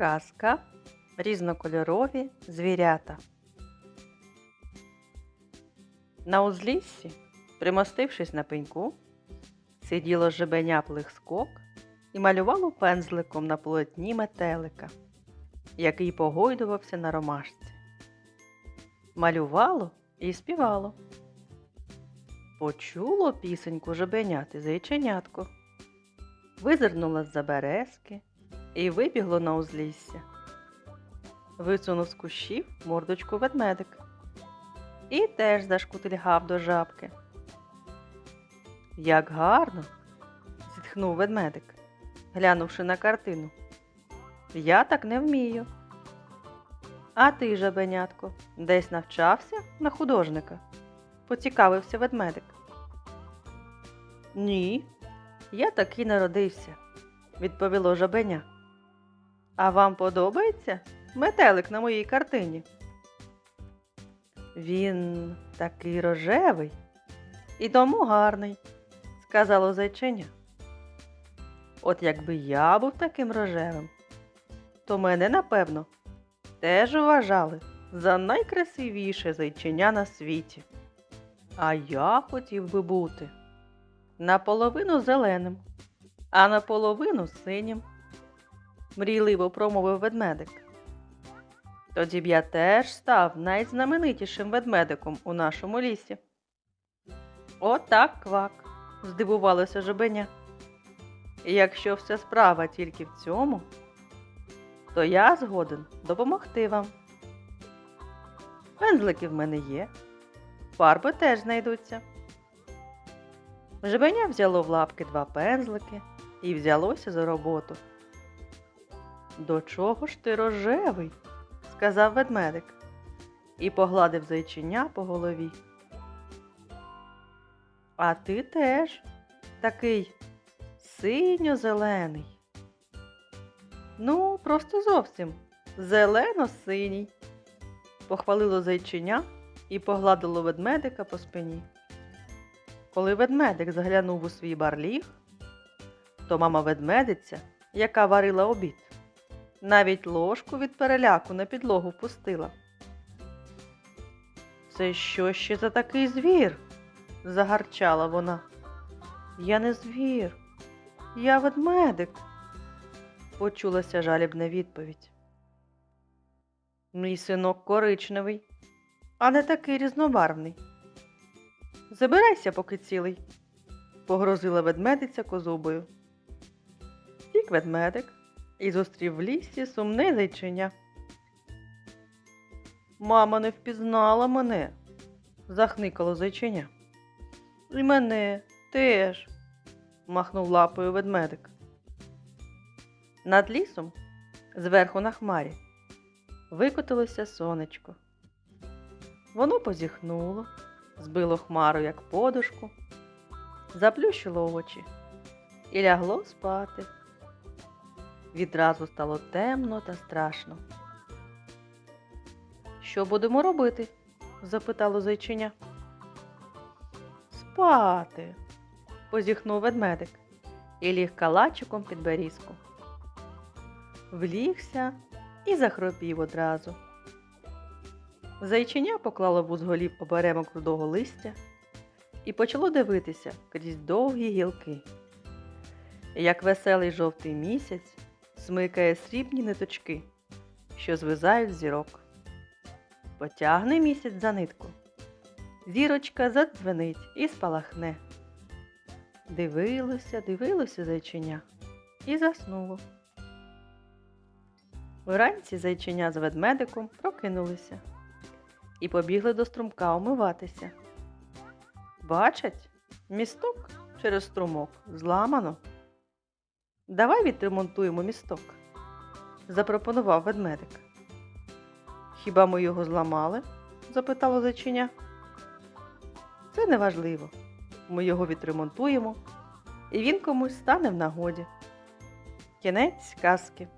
Казка Різнокольорові звірята. На узліссі, примостившись на пеньку, сиділо жебеня плихскок і малювало пензликом на полотні метелика, який погойдувався на ромашці. Малювало і співало. Почуло пісеньку жебеняти зайченятко, визирнуло з-за березки і вибігло на узлісся. Висунув з кущів мордочку ведмедик і теж зашкутильгав до жабки. Як гарно, зітхнув ведмедик, глянувши на картину. Я так не вмію. А ти, жабенятко, десь навчався на художника? поцікавився ведмедик. Ні, я таки народився, відповіло жабеня. А вам подобається метелик на моїй картині? Він такий рожевий і тому гарний, сказало зайчиня. От якби я був таким рожевим, то мене, напевно, теж вважали за найкрасивіше зайчиня на світі. А я хотів би бути наполовину зеленим, а наполовину синім, мрійливо промовив ведмедик. Тоді б я теж став найзнаменитішим ведмедиком у нашому лісі. Отак, квак, здивувалося жабеня. І якщо вся справа тільки в цьому, то я згоден допомогти вам. Пензлики в мене є, фарби теж знайдуться. Жабеня взяло в лапки два пензлики і взялося за роботу. До чого ж ти рожевий? сказав ведмедик і погладив зайчиня по голові. А ти теж такий синьо-зелений. Ну, просто зовсім зелено-синій, похвалило зайчиня і погладило ведмедика по спині. Коли ведмедик заглянув у свій барліг, то мама ведмедиця, яка варила обід, навіть ложку від переляку на підлогу впустила. Це що ще за такий звір? загарчала вона. Я не звір, я ведмедик, почулася жалібна відповідь. Мій синок коричневий, а не такий різнобарвний. Забирайся, поки цілий, погрозила ведмедиця козубою. Тік ведмедик і зустрів в лісі сумне зайчиня. Мама не впізнала мене, захникало зайчиня. І мене теж, махнув лапою ведмедик. Над лісом, зверху на хмарі, викотилося сонечко. Воно позіхнуло, збило хмару, як подушку, заплющило очі і лягло спати. Відразу стало темно та страшно. Що будемо робити? запитало зайчиня. Спати, позіхнув ведмедик і ліг калачиком під берізку. Влігся і захропів одразу. Зайчиня поклало в узголів оберемок рудого листя і почало дивитися крізь довгі гілки. Як веселий жовтий місяць смикає срібні ниточки, що звизають зірок. Потягне місяць за нитку. Зірочка задзвенить і спалахне. Дивилося, дивилося зайчиня і заснуло. Вранці зайчиня з ведмедиком прокинулися і побігли до струмка умиватися. Бачать, місток через струмок зламано. Давай відремонтуємо місток, запропонував ведмедик. Хіба ми його зламали? запитало зайчиня. Це не важливо. Ми його відремонтуємо, і він комусь стане в нагоді. Кінець казки.